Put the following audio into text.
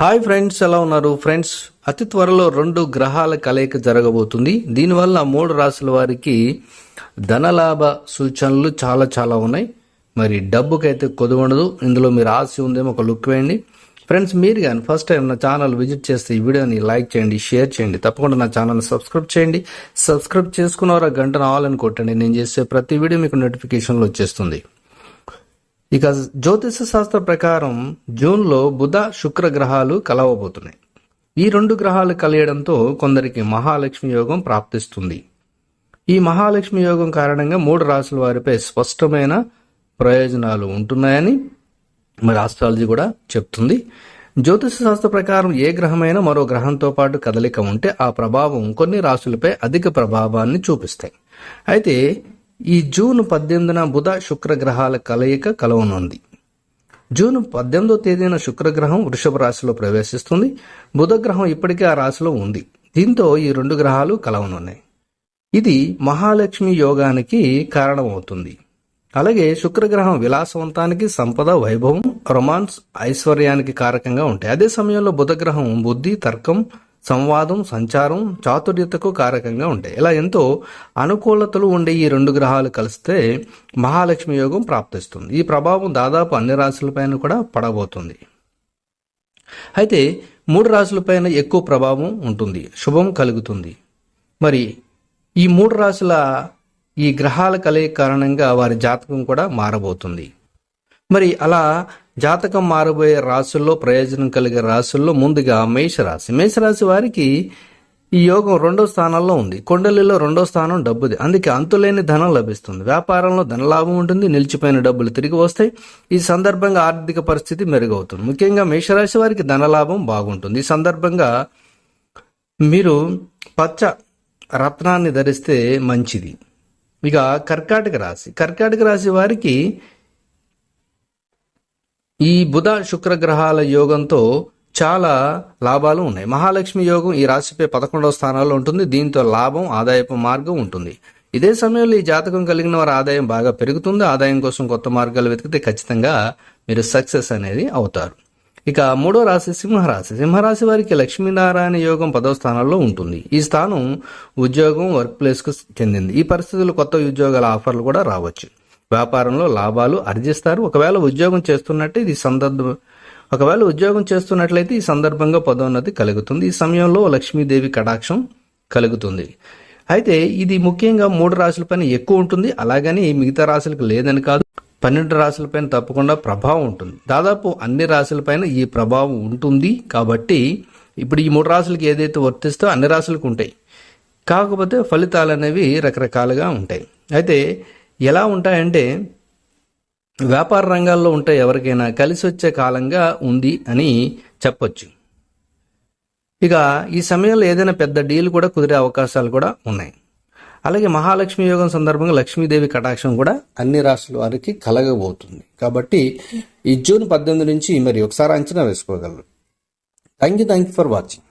Hi friends ఎలా ఉన్నారు? Friends అతి త్వరలో రెండు గ్రహాల కలయిక జరగబోతుంది. దీనివల్ల మూడు రాసుల వారికి ధనలాభ సూచనలు చాలా చాలా ఉన్నాయి. మరి డబ్బుకైతే కొదువడదు ఇందులో మీరు ఆశ ఉందేమో ఒక లుక్ వేయండి. ఫ్రెండ్స్ మీరు కానీ ఫస్ట్ టైం నా ఛానల్ విజిట్ చేస్తే ఈ వీడియోని లైక్ చేయండి షేర్ చేయండి. తప్పకుండా నా ఛానల్ని సబ్స్క్రైబ్ చేయండి. సబ్స్క్రైబ్ చేసుకున్నవారు గంట ఆవాలని కొట్టండి. నేను చేసే ప్రతి వీడియో మీకు నోటిఫికేషన్లు వచ్చేస్తుంది. ఇక జ్యోతిష శాస్త్ర ప్రకారం జూన్లో బుధ శుక్ర గ్రహాలు కలవబోతున్నాయి. ఈ రెండు గ్రహాలు కలియడంతో కొందరికి మహాలక్ష్మి యోగం ప్రాప్తిస్తుంది. ఈ మహాలక్ష్మి యోగం కారణంగా మూడు రాసుల వారిపై స్పష్టమైన ప్రయోజనాలు ఉంటున్నాయని మరి ఆస్ట్రాలజీ కూడా చెప్తుంది. జ్యోతిష శాస్త్ర ప్రకారం ఏ గ్రహమైనా మరో గ్రహంతో పాటు కదలిక ఉంటే ఆ ప్రభావం కొన్ని రాశులపై అధిక ప్రభావాన్ని చూపిస్తాయి. అయితే ఈ జూన్ పద్దెనిమిదిన బుధ శుక్ర గ్రహాల కలయిక కలవనుంది. జూన్ పద్దెనిమిదో తేదీన శుక్రగ్రహం వృషభ రాశిలో ప్రవేశిస్తుంది. బుధ గ్రహం ఇప్పటికే ఆ రాశిలో ఉంది. దీంతో ఈ రెండు గ్రహాలు కలవనున్నాయి. ఇది మహాలక్ష్మి యోగానికి కారణమవుతుంది. అలాగే శుక్రగ్రహం విలాసవంతానికి సంపద వైభవం రొమాన్స్ ఐశ్వర్యానికి కారకంగా ఉంటాయి. అదే సమయంలో బుధగ్రహం బుద్ధి తర్కం సంవాదం సంచారం చాతుర్యతకు కారకంగా ఉంటాయి. ఇలా ఎంతో అనుకూలతలు ఉండే ఈ రెండు గ్రహాలు కలిస్తే మహాలక్ష్మి యోగం ప్రాప్తిస్తుంది. ఈ ప్రభావం దాదాపు అన్ని రాశులపైన కూడా పడబోతుంది. అయితే మూడు రాశులపైన ఎక్కువ ప్రభావం ఉంటుంది. శుభం కలుగుతుంది. మరి ఈ మూడు రాశుల ఈ గ్రహాల కలయిక కారణంగా వారి జాతకం కూడా మారబోతుంది. మరి అలా జాతకం మారబోయే రాశుల్లో ప్రయోజనం కలిగే రాశుల్లో ముందుగా మేషరాశి. మేషరాశి వారికి ఈ యోగం రెండో స్థానంలో ఉంది. కొండలిలో రెండో స్థానం డబ్బుది. అందుకే అంతులేని ధనం లభిస్తుంది. వ్యాపారంలో ధనలాభం ఉంటుంది నిలిచిపోయిన డబ్బులు తిరిగి వస్తాయి. ఈ సందర్భంగా ఆర్థిక పరిస్థితి మెరుగవుతుంది. ముఖ్యంగా మేషరాశి వారికి ధనలాభం బాగుంటుంది. ఈ సందర్భంగా మీరు పచ్చ రత్నాన్ని ధరిస్తే మంచిది. ఇక కర్కాటక రాశి. కర్కాటక రాశి వారికి ఈ బుధ శుక్రగ్రహాల యోగంతో చాలా లాభాలు ఉన్నాయి. మహాలక్ష్మి యోగం ఈ రాశిపై పదకొండవ స్థానాల్లో ఉంటుంది. దీంతో లాభం ఆదాయపు మార్గం ఉంటుంది. ఇదే సమయంలో ఈ జాతకం కలిగిన వారి ఆదాయం బాగా పెరుగుతుంది. ఆదాయం కోసం కొత్త మార్గాలు వెతికితే ఖచ్చితంగా మీరు సక్సెస్ అనేది అవుతారు. ఇక మూడో రాశి సింహరాశి. సింహరాశి వారికి లక్ష్మీనారాయణ యోగం పదవ స్థానంలో ఉంటుంది. ఈ స్థానం ఉద్యోగం వర్క్ ప్లేస్కు చెందింది. ఈ పరిస్థితులు కొత్త ఉద్యోగాల ఆఫర్లు కూడా రావచ్చు. వ్యాపారంలో లాభాలు ఆర్జిస్తారు. ఒకవేళ ఉద్యోగం చేస్తున్నట్టు ఇది సందర్భం ఒకవేళ ఉద్యోగం చేస్తున్నట్లయితే ఈ సందర్భంగా పదోన్నతి కలుగుతుంది. ఈ సమయంలో లక్ష్మీదేవి కటాక్షం కలుగుతుంది. అయితే ఇది ముఖ్యంగా మూడు పని ఎక్కువ ఉంటుంది. అలాగని మిగతా రాశులకు లేదని కాదు. పన్నెండు రాశులపైన తప్పకుండా ప్రభావం ఉంటుంది. దాదాపు అన్ని రాశులపైన ఈ ప్రభావం ఉంటుంది. కాబట్టి ఇప్పుడు ఈ మూడు రాశులకి ఏదైతే వర్తిస్తో అన్ని రాశులకు ఉంటాయి. కాకపోతే ఫలితాలు అనేవి రకరకాలుగా ఉంటాయి. అయితే ఎలా ఉంటాయంటే వ్యాపార రంగాల్లో ఉంటే ఎవరికైనా కలిసి వచ్చే కాలంగా ఉంది అని చెప్పొచ్చు. ఇక ఈ సమయంలో ఏదైనా పెద్ద డీల్ కూడా కుదిరే అవకాశాలు కూడా ఉన్నాయి. అలాగే మహాలక్ష్మి యోగం సందర్భంగా లక్ష్మీదేవి కటాక్షం కూడా అన్ని రాష్ట్రాల వారికి కలగబోతుంది. కాబట్టి ఈ జూన్ పద్దెనిమిది నుంచి మరి ఒకసారి అంచనా వేసుకోగలరు. Thank you thank you for watching